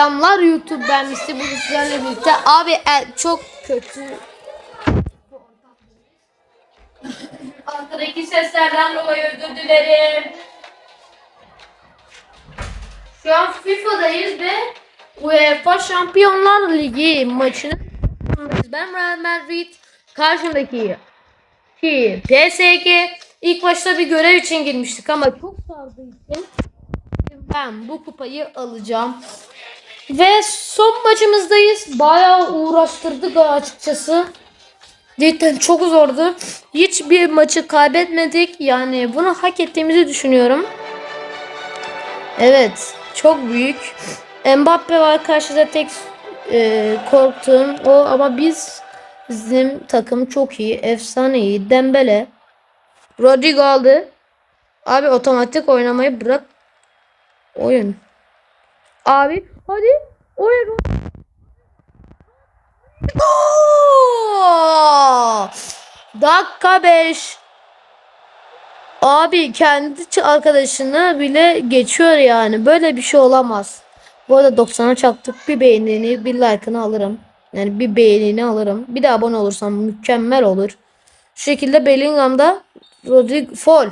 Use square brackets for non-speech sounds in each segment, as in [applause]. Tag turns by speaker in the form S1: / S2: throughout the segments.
S1: Selamlar YouTube ben Mr. Bugün sizlerle birlikte. Abi e, çok kötü.
S2: Arkadaki seslerden dolayı özür dilerim.
S1: Şu an FIFA'dayız ve UEFA Şampiyonlar Ligi maçını ben Real Madrid karşımdaki ki PSG ilk başta bir görev için girmiştik ama çok sardığı için ben bu kupayı alacağım. Ve son maçımızdayız. Bayağı uğraştırdık açıkçası. Cidden çok zordu. Hiçbir maçı kaybetmedik. Yani bunu hak ettiğimizi düşünüyorum. Evet. Çok büyük. Mbappe var karşıda tek e, korktuğum o ama biz bizim takım çok iyi. Efsane iyi. Dembele. Rodrigo aldı. Abi otomatik oynamayı bırak. Oyun. Abi hadi. Oyun. Gol! Dakika 5. Abi kendi arkadaşını bile geçiyor yani. Böyle bir şey olamaz. Bu arada 90'a çaktık. Bir beğenini, bir like'ını alırım. Yani bir beğenini alırım. Bir de abone olursam mükemmel olur. Şu şekilde Bellingham'da Rodrigo Fol.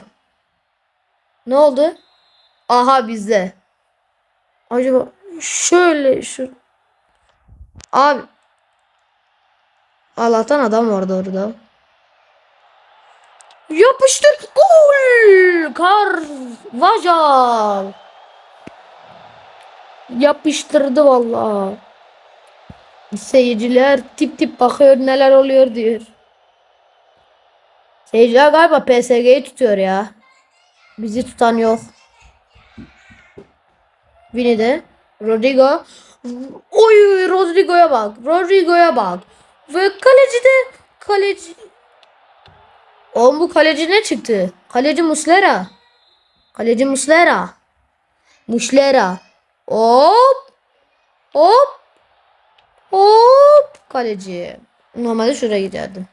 S1: Ne oldu? Aha bizde. Acaba şöyle şu Abi Allah'tan adam vardı orada. Yapıştır. Gol. Carvajal. Yapıştırdı vallahi. Seyirciler tip tip bakıyor neler oluyor diyor. Seyirciler galiba PSG'yi tutuyor ya. Bizi tutan yok. Vini de. Rodrigo. Oy Rodrigo'ya bak. Rodrigo'ya bak. Ve kaleci de kaleci. Oğlum bu kaleci ne çıktı? Kaleci Muslera. Kaleci Muslera. Muslera. Hop. Hop. Hop. Kaleci. Normalde şuraya giderdim.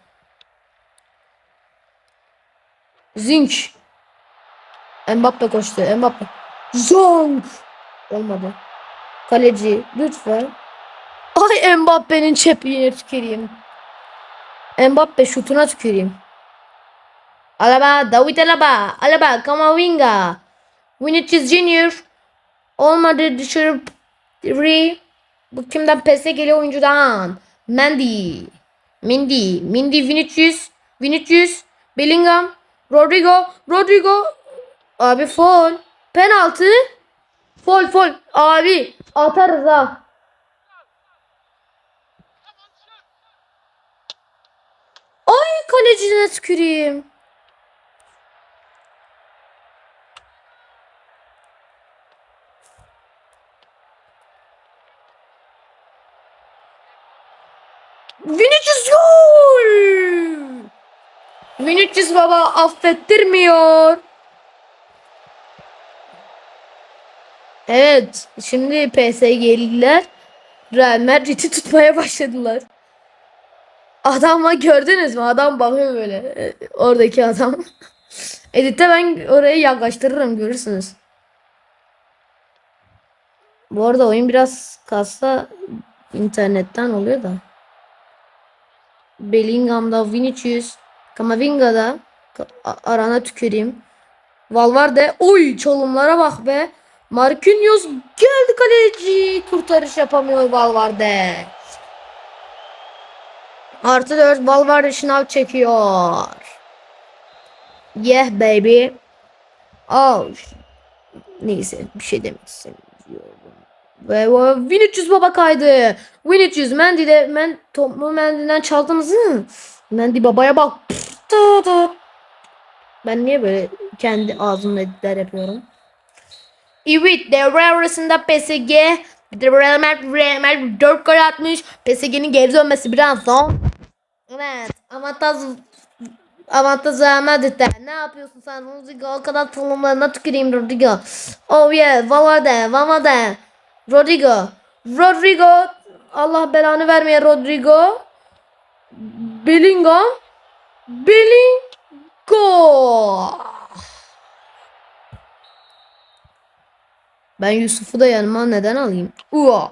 S1: Zink. Mbappe koştu. Mbappe. Zonk. Olmadı. Kaleci lütfen. Ay Mbappe'nin çepliğine tüküreyim. Mbappe şutuna tüküreyim. Alaba, David Alaba, Alaba, Kamavinga. Vinicius Junior. Olmadı dışarı. Re. Bu kimden? PSG'li oyuncudan. Mendy. Mendy. Mendy Vinicius. Vinicius. Bellingham. Rodrigo. Rodrigo. Abi foul. Penaltı. Fol fol. Abi atarız ha. Ay kalecine tüküreyim. Vinicius gol. Vinicius baba affettirmiyor. Evet, şimdi PSG'liler Real Madrid'i tutmaya başladılar. Adama gördünüz mü? Adam bakıyor böyle. e, Oradaki adam. [laughs] Edit'te ben orayı yaklaştırırım görürsünüz. Bu arada oyun biraz kassa internetten oluyor da. Bellingham'da Vinicius, Kamavinga'da arana tüküreyim. Valverde oy çalımlara bak be. Marquinhos geldi kaleci. Kurtarış yapamıyor Valverde. Artı 4 Valverde şınav çekiyor. Yeah baby. Oh. Neyse bir şey demek istemiyorum. Ve Vinicius baba kaydı. Vinicius Mendy de men topu Mendy'den çaldınız mı? Mendy babaya bak. Ben niye böyle kendi ağzımla editler yapıyorum? Evet devre arasında PSG Real Madrid, Real Madrid 4 gol atmış. PSG'nin geri dönmesi birazdan. Evet avantaj avantaj Madrid'de. Ne yapıyorsun sen? Rodrigo o kadar tanımlarına tüküreyim Rodrigo. Oh yeah Valverde Valverde. Rodrigo. Rodrigo. Allah belanı vermeye Rodrigo. Bellingham. Bellingham. Ben Yusuf'u da yanıma neden alayım? Ua.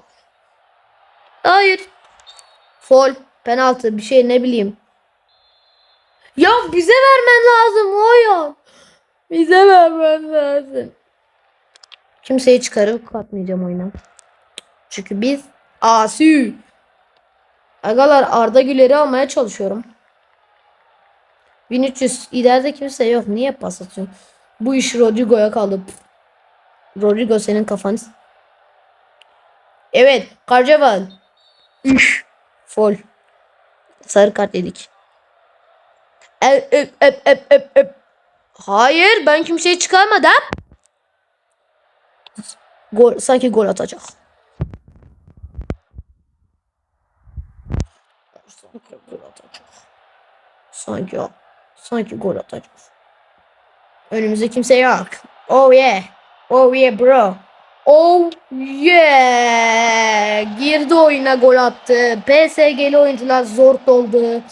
S1: Hayır. Fol. Penaltı. Bir şey ne bileyim. Ya bize vermen lazım o ya. Bize vermen lazım. Kimseyi çıkarıp katmayacağım oyuna. Çünkü biz asi. Agalar Arda Güler'i almaya çalışıyorum. 1300 ileride kimse yok. Niye pas atıyorsun? Bu iş Rodrigo'ya kaldı. Rodrigo senin kafanı. Evet. Karcaval. Üş. Fol. Sarı kart yedik. Ep, ep, ep, ep, ep, ep. Hayır ben kimseyi çıkarmadım. Gol, sanki gol atacak. Sanki gol atacak. Sanki. Sanki gol atacak. Önümüzde kimse yok. Oh yeah. Oh yeah bro. Oh yeah. Girdi oyuna gol attı. PSG'li oyuncular zor doldu.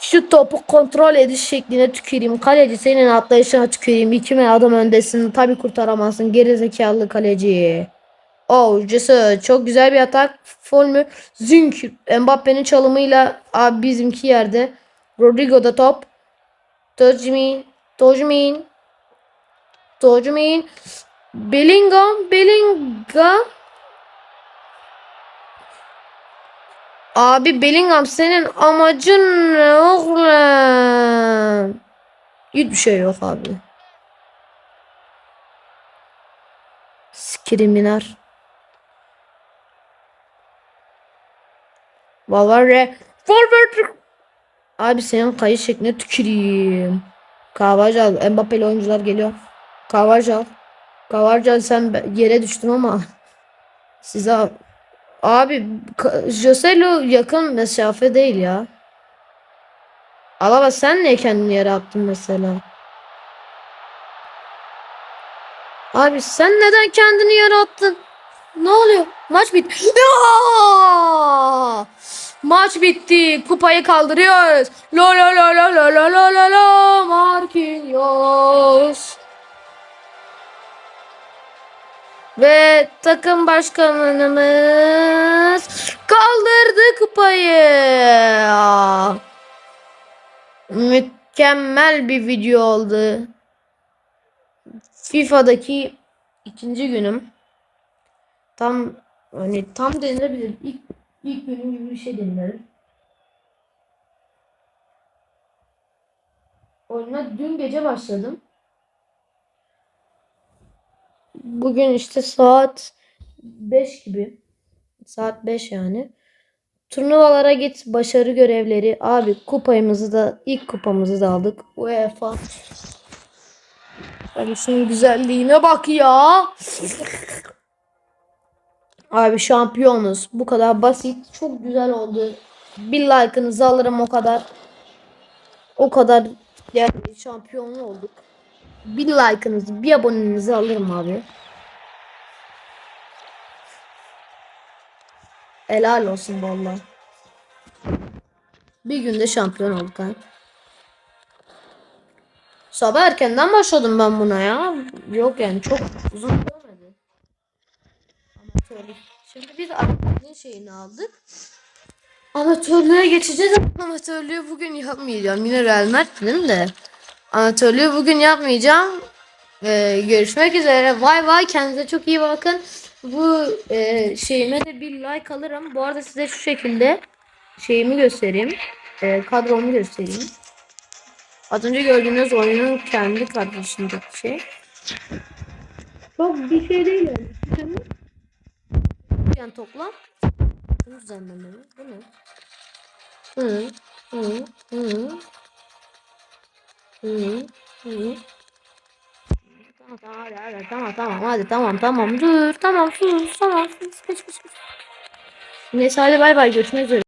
S1: Şu topu kontrol ediş şekline tüküreyim. Kaleci senin atlayışına tüküreyim. İki mi adam öndesin. Tabi kurtaramazsın. Gerizekalı kaleci. Oh Cesur. Çok güzel bir atak. Fol mü? Zünk. Mbappe'nin çalımıyla abi bizimki yerde. Rodrigo'da top. Tojmin. Tojmin. Tojmin. Bellingham. Bellingham. Abi Bellingham senin amacın ne oğlum? Hiçbir şey yok abi. Skriminar. Valverde. Valverde. Abi senin kayış şekline tüküreyim. Kavajal. Mbappe'li oyuncular geliyor. Kavajal. Kavajal sen yere düştün ama. Size Abi Joselu yakın mesafe değil ya. Alaba sen niye kendini yere attın mesela? Abi sen neden kendini yere attın? Ne oluyor? Maç bitti. Maç bitti. Kupayı kaldırıyoruz. Lo lo lo lo lo lo lo lo lo Marquinhos. Ve takım başkanımız kaldırdı kupayı. Mükemmel bir video oldu. FIFA'daki ikinci günüm. Tam hani tam denilebilir. İlk, ilk günüm gibi bir şey denilir. Oyuna dün gece başladım. Bugün işte saat 5 gibi. Saat 5 yani. Turnuvalara git başarı görevleri. Abi kupayımızı da ilk kupamızı da aldık. UEFA. Abi şunun güzelliğine bak ya. Abi şampiyonuz. Bu kadar basit. Çok güzel oldu. Bir like'ınızı alırım o kadar. O kadar yani şampiyon olduk. Bir like'ınızı, bir abonenizi alırım abi. Helal olsun vallahi. Bir günde şampiyon olduk ha. Sabah erkenden başladım ben buna ya. Yok yani çok uzun sürmedi. Amatörlük. Şimdi biz amatörlüğün şeyini aldık. Amatörlüğe geçeceğiz. Amatörlüğü bugün yapmayacağım. Yine Real Madrid'im de. Amatörlüğü bugün yapmayacağım. Ee, görüşmek üzere. Vay vay kendinize çok iyi bakın. Bu e, şeyime de bir like alırım. Bu arada size şu şekilde şeyimi göstereyim. E, kadromu göstereyim. Az önce gördüğünüz oyunun kendi kadrosundaki şey. Çok bir şey değil yani. Yani toplam. Bunu düzenlemeli. Bu ne? Hı, hı, hı. Hı, hı. Tamam tamam hadi, tamam tamam hadi tamam tamam dur tamam sus tamam sus geç geç geç. Neyse hadi bay bay görüşmek üzere.